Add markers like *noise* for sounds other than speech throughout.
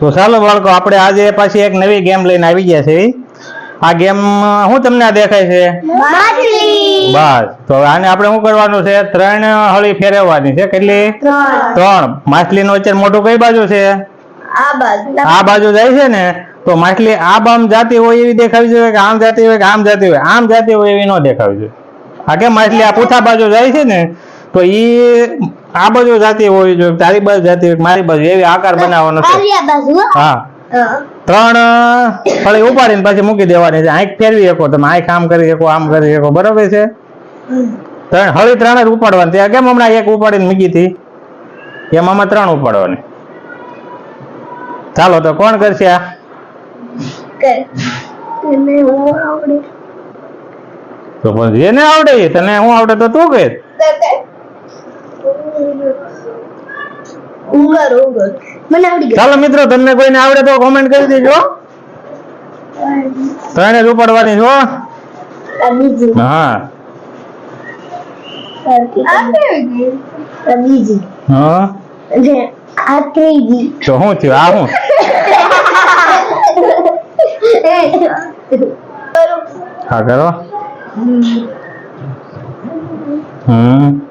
તો ચાલો બાળકો આપણે આજે પાછી એક નવી ગેમ લઈને આવી ગયા છે આ ગેમ શું તમને આ દેખાય છે? બસ તો આને આપણે શું કરવાનું છે? ત્રણ હળી ફેરવવાની છે. કેટલી? ત્રણ. માછલી નું વચ્ચે મોટું કઈ બાજુ છે? આ બાજુ. જાય છે ને તો માછલી આ બામ જાતી હોય એવી દેખાવી જોઈએ કે આમ જાતી હોય કે આમ જાતી હોય? આમ જાતી હોય એવી ન દેખાવી જોઈએ. આ કે માછલી આ પૂઠા બાજુ જાય છે ને તો એ આ બાજુ જાતી હોવી જોઈએ તારી બાજુ જાતી હોય મારી બાજુ એવી આકાર બનાવવાનો છે. હો. ત્રણ ફળી ઉપાડીને પછી મૂકી દેવાની છે. આંખ ફેરવી શકો તમે આંખ આમ કરી શકો આમ કરી શકો બરોબર છે? ત્રણ હળી ત્રણ જ ઉપાડવાની. ત્યાં કેમ હમણાં એક ઉપાડીને મૂકી હતી? એમ આમાં ત્રણ ઉપાડવાની. ચાલો તો કોણ કરશે આ? તો પણ જેને આવડે તને હું આવડે તો તું કે કર, કર. ઉંગર ઉંગર મને આવડી ગયું. ચાલો મિત્રો તમને કોઈને આવડે તો કોમેન્ટ કરી દેજો. ત્રણે જ ઉપાડવાની છો હા. આ બીજી. હા. ત્રીજી. તો શું થયું? આ શું હા કરો. હમ.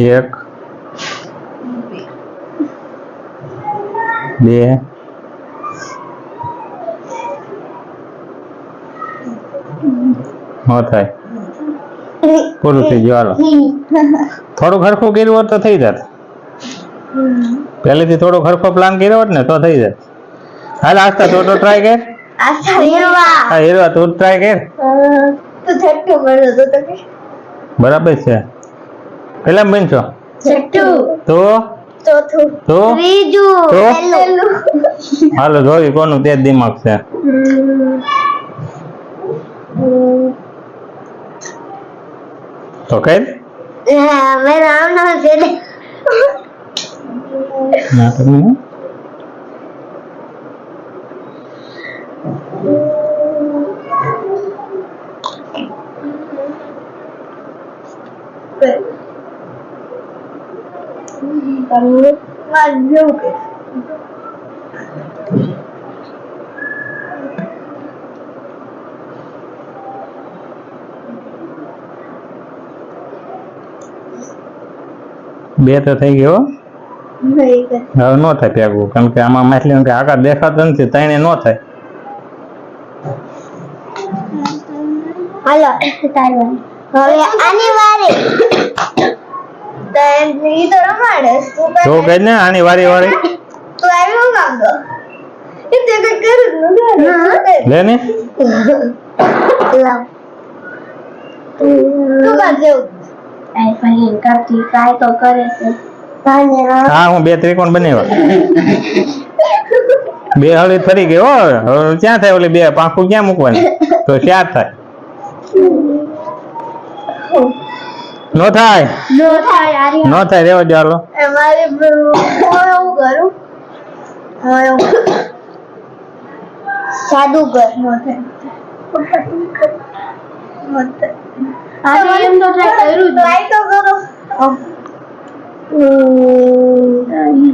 એક બે થાય. પૂરું થઈ ગયું હાલો. થોડું ખરખું કર્યું હોત તો થઈ જાત. પહેલેથી થોડો ખરખો પ્લાન કર્યો હોત ને તો થઈ જાત. હાલ આસ્તા તો તો ટ્રાય કર. શરીરવા હા હેરવા તું ટ્રાય કર. તો છઠ્ઠું મળ્યો તો બરાબર છે. કેટલા બનશો છઠ્ઠું તો? ચોથું તો? ત્રીજું. તો? હાલો. જોયું કોનું તે દિમાગ છે. તો કઈ? મેરા નામ નામ છે ને નાટકનું? બે તો થઈ ગયો હવે નો થાય ભેગું કારણ કે આમાં માછલી કે આકાર દેખાતો નથી તઈને નો થાય. હાલો હવે આની વારે. તને ઈ તો રમાડે તું જો કઈ કઈ ને આની વારી વારી તું આવી હું એ તે કઈ કરું જ લે ને લાવ તું બાર આઈ ભાઈ કાકી ટ્રાય તો કરે છે હા હું બે ત્રિકોણ બનાવ્યા બે હળી ફરી ગઈ હો ક્યાં થાય ઓલી બે પાંખું ક્યાં મૂકવાની તો ચાર થાય નો થાય? નો થાય આરી નો થાય રેવા દો હાલો. અમારે હું એવું કરું? હું એવું સાદું કર. નો થાય. એમ તો ટ્રાય કર્યું ટ્રાય તો કરો.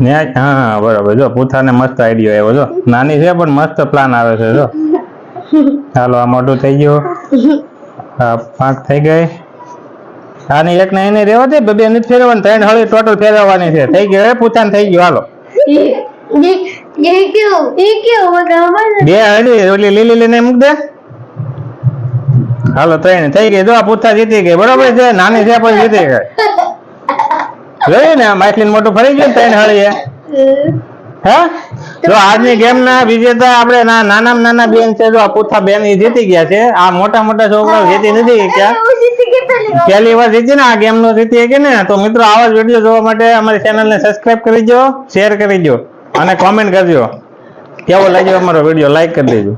ને હા બરાબર. જો પૂથાને મસ્ત આઈડિયો આવ્યો જો. નાની છે પણ મસ્ત પ્લાન આવે છે જો. *laughs* ચાલો આ મોટું થઈ ગયું. આ પાંખ થઈ ગઈ. આની એક ને એને રેવા દે બે નથી ફેરવવાની ત્રણ હળી ટોટલ ફેરવવાની છે. થઈ ગયો હે પૂછાન થઈ ગયો હાલો. એ એ બે હળી ઓલી લીલી લીને મૂક દે. હાલો ત્રણ. થઈ ગઈ જો આ પૂથા જીતી ગઈ બરોબર છે નાની છે પણ જીતી ગઈ. જોયું ને માછલી મોટું ફરી ગયું ત્રણ હળી હે? જો આજની ગેમ ના વિજેતા આપણે નાના નાના બેન છે જો આ પૂથા બેન જીતી ગયા છે. આ મોટા મોટા છોકરાઓ જીતી નથી ગયા પહેલી વાર. જીતી ને આ ગેમ નો જીતી કે ને. તો મિત્રો આવા જ વીડિયો જોવા માટે અમારી ચેનલ ને સબસ્ક્રાઇબ કરી દો શેર કરી દો અને કોમેન્ટ કરજો. કેવો લાગ્યો અમારો વીડિયો લાઈક કરી દેજો.